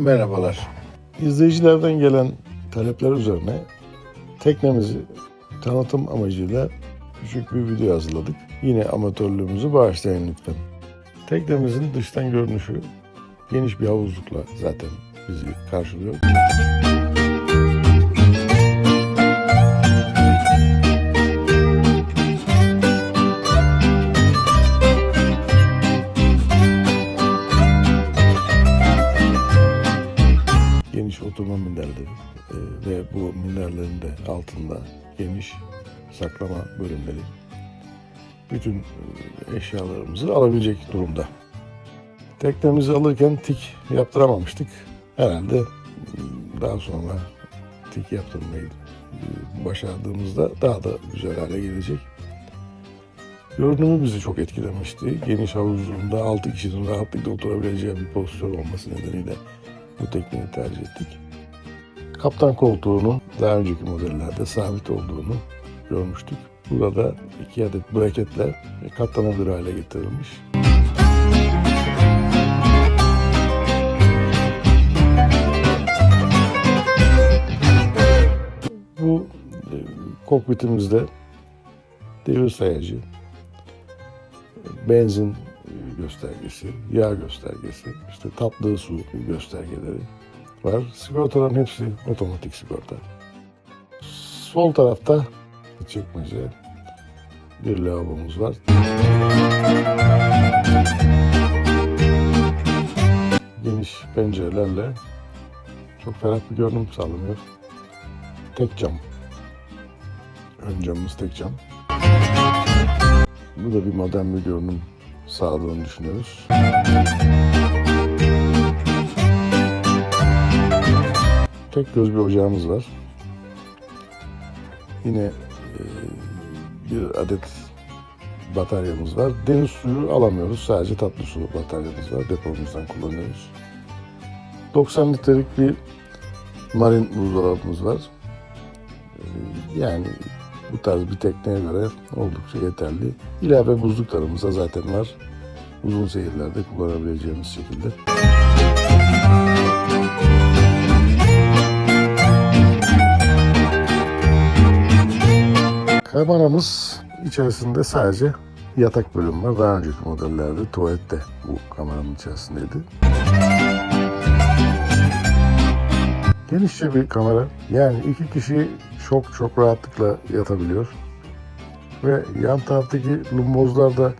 Merhabalar. İzleyicilerden gelen talepler üzerine teknemizi tanıtım amacıyla küçük bir video hazırladık. Yine amatörlüğümüzü bağışlayın lütfen. Teknemizin dıştan görünüşü geniş bir havuzlukla zaten bizi karşılıyor. Altında geniş saklama bölümleri bütün e, eşyalarımızı alabilecek durumda. Teknemizi alırken tik yaptıramamıştık. Herhalde m, daha sonra tik yaptırmayı e, başardığımızda daha da güzel hale gelecek. Görünümü bizi çok etkilemişti. Geniş havuzluğunda 6 kişinin rahatlıkla oturabileceği bir pozisyon olması nedeniyle bu tekniği tercih ettik. Kaptan koltuğunun daha önceki modellerde sabit olduğunu görmüştük. Burada iki adet braketle katlanabilir hale getirilmiş. Bu e, kokpitimizde devir sayacı, benzin göstergesi, yağ göstergesi, işte tatlı su göstergeleri var. Sigortaların hepsi otomatik sigorta. Sol tarafta çekmece bir lavabomuz var. Geniş pencerelerle çok ferah bir görünüm sağlanıyor. Tek cam. Ön camımız tek cam. Bu da bir modern bir görünüm sağladığını düşünüyoruz. Tek göz bir ocağımız var. Yine e, bir adet bataryamız var. Deniz suyu alamıyoruz. Sadece tatlı su bataryamız var. Depomuzdan kullanıyoruz. 90 litrelik bir marin buzdolabımız var. E, Yani bu tarz bir tekneye göre oldukça yeterli. İlave buzluklarımız da zaten var. Uzun seyirlerde kullanabileceğimiz şekilde. Kameramız içerisinde sadece yatak bölümü var. Daha önceki modellerde tuvalette bu kameranın içerisindeydi. Genişçe bir kamera. Yani iki kişi çok çok rahatlıkla yatabiliyor. Ve yan taraftaki lumbozlar da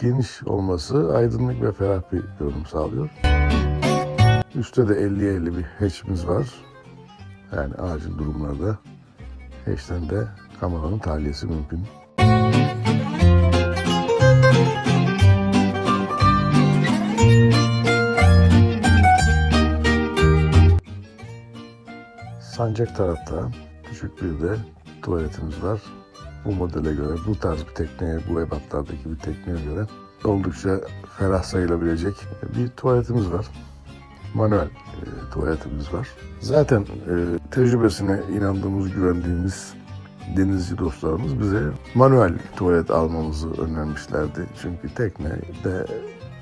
geniş olması aydınlık ve ferah bir görünüm sağlıyor. Üstte de 50-50 bir hatch'imiz var. Yani acil durumlarda hatch'ten de kameranın tahliyesi mümkün. Sancak tarafta küçük bir de tuvaletimiz var. Bu modele göre, bu tarz bir tekneye, bu ebatlardaki bir tekneye göre oldukça ferah sayılabilecek bir tuvaletimiz var. Manuel e, tuvaletimiz var. Zaten e, tecrübesine inandığımız, güvendiğimiz denizci dostlarımız bize manuel tuvalet almamızı önermişlerdi. Çünkü teknede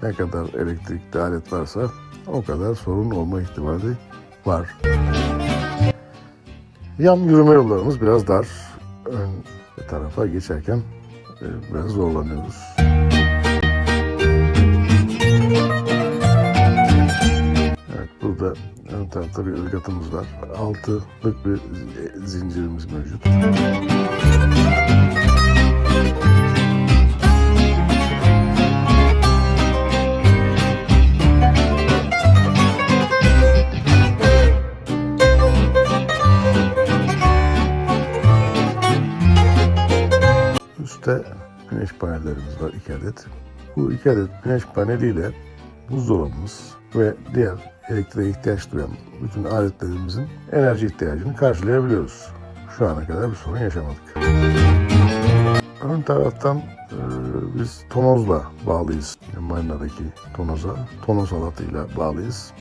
ne kadar elektrikli alet varsa o kadar sorun olma ihtimali var. Yan yürüme yollarımız biraz dar. Ön tarafa geçerken e, biraz zorlanıyoruz. Bir ırgatımız var. Altılık bir zi- zincirimiz mevcut. Üstte güneş panellerimiz var iki adet. Bu iki adet güneş paneliyle buzdolabımız ve diğer elektriğe ihtiyaç duyan bütün aletlerimizin enerji ihtiyacını karşılayabiliyoruz. Şu ana kadar bir sorun yaşamadık. Ön taraftan e, biz tonozla bağlıyız. Marinadaki tonoza, tonoz halatıyla bağlıyız.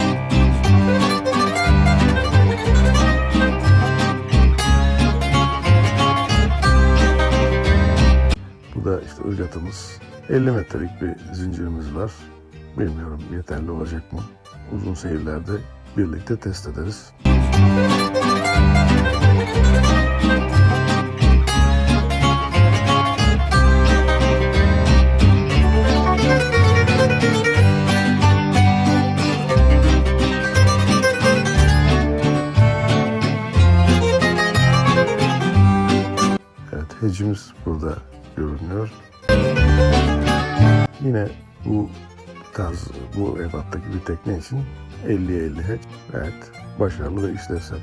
Bu da işte ırgatımız. 50 metrelik bir zincirimiz var. Bilmiyorum yeterli olacak mı? Uzun seyirlerde birlikte test ederiz. Evet, hecimiz burada görünüyor. Yine bu tarz, bu ebattaki bir tekne için 50'ye 50 hec gayet başarılı ve işlevsel.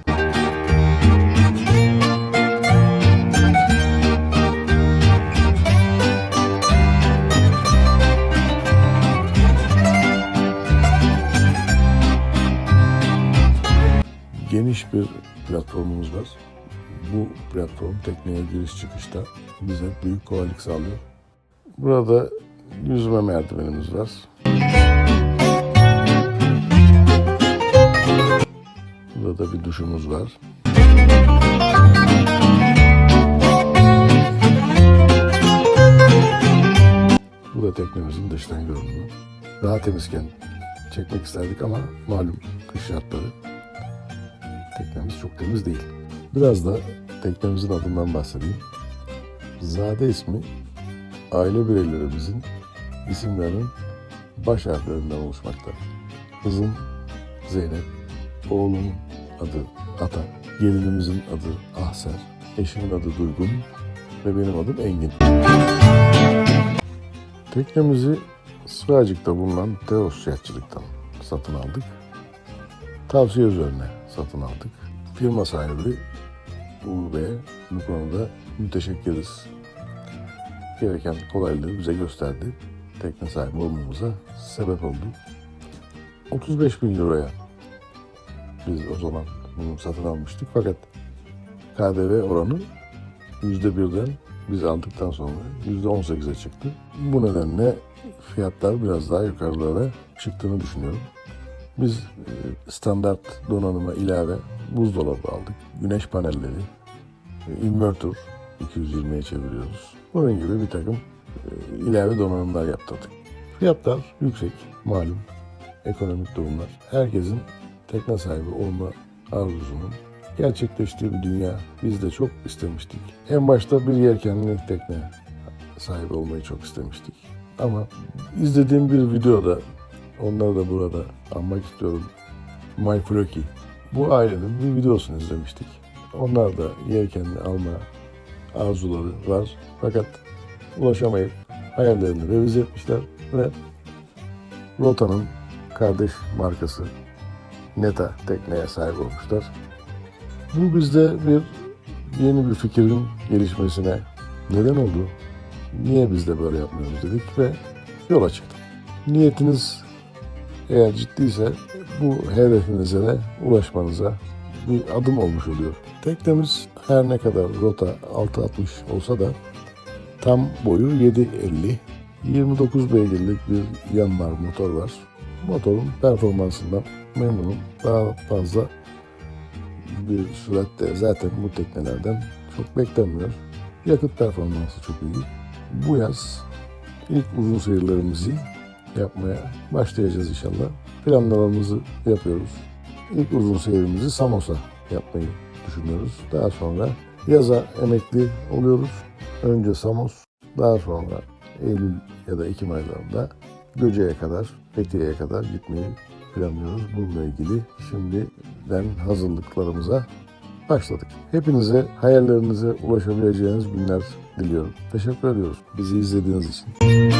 Geniş bir platformumuz var. Bu platform tekneye giriş çıkışta bize büyük kolaylık sağlıyor. Burada yüzme merdivenimiz var. Burada da bir duşumuz var. Bu da teknemizin dıştan görünümü. Daha temizken çekmek isterdik ama malum kış şartları teknemiz çok temiz değil. Biraz da teknemizin adından bahsedeyim. Zade ismi aile bireylerimizin isimlerinin baş harflerinden oluşmakta. Kızım Zeynep, oğlumun adı Ata, gelinimizin adı Ahser, eşimin adı Duygun ve benim adım Engin. Teknemizi Sığacık'ta bulunan Teos Yatçılık'tan satın aldık. Tavsiye üzerine satın aldık. Firma sahibi Uğur Bey'e bu konuda müteşekkiriz. Gereken kolaylığı bize gösterdi. Tekne sahibi olmamıza sebep oldu. 35 bin liraya biz o zaman bunu satın almıştık. Fakat KDV oranı yüzde birden biz aldıktan sonra yüzde on sekize çıktı. Bu nedenle fiyatlar biraz daha yukarılara çıktığını düşünüyorum. Biz e, standart donanıma ilave buzdolabı aldık. Güneş panelleri, e, inverter 220'ye çeviriyoruz. Bunun gibi bir takım ilave donanımlar yaptırdık. Fiyatlar yüksek, malum. Ekonomik durumlar. Herkesin tekne sahibi olma arzusunun gerçekleştiği bir dünya. Biz de çok istemiştik. En başta bir yelkenli tekne sahibi olmayı çok istemiştik. Ama izlediğim bir videoda onları da burada anmak istiyorum. My Floki. Bu ailenin bir videosunu izlemiştik. Onlar da yelkenli alma arzuları var. Fakat ulaşamayıp hayallerini revize etmişler ve Rota'nın kardeş markası Neta tekneye sahip olmuşlar. Bu bizde bir yeni bir fikrin gelişmesine neden oldu. Niye biz de böyle yapmıyoruz dedik ve yola çıktık. Niyetiniz eğer ciddiyse bu hedefinize de ulaşmanıza bir adım olmuş oluyor. Teknemiz her ne kadar rota 660 olsa da tam boyu 750. 29 beygirlik bir yanmar motor var. Motorun performansından memnunum. Daha fazla bir süratte zaten bu teknelerden çok beklenmiyor. Yakıt performansı çok iyi. Bu yaz ilk uzun seyirlerimizi yapmaya başlayacağız inşallah. Planlarımızı yapıyoruz. İlk uzun seyrimizi Samos'a yapmayı düşünüyoruz. Daha sonra yaza emekli oluyoruz. Önce Samos, daha sonra Eylül ya da Ekim aylarında Göce'ye kadar, Fethiye'ye kadar gitmeyi planlıyoruz. Bununla ilgili şimdiden hazırlıklarımıza başladık. Hepinize hayallerinize ulaşabileceğiniz günler diliyorum. Teşekkür ediyoruz bizi izlediğiniz için.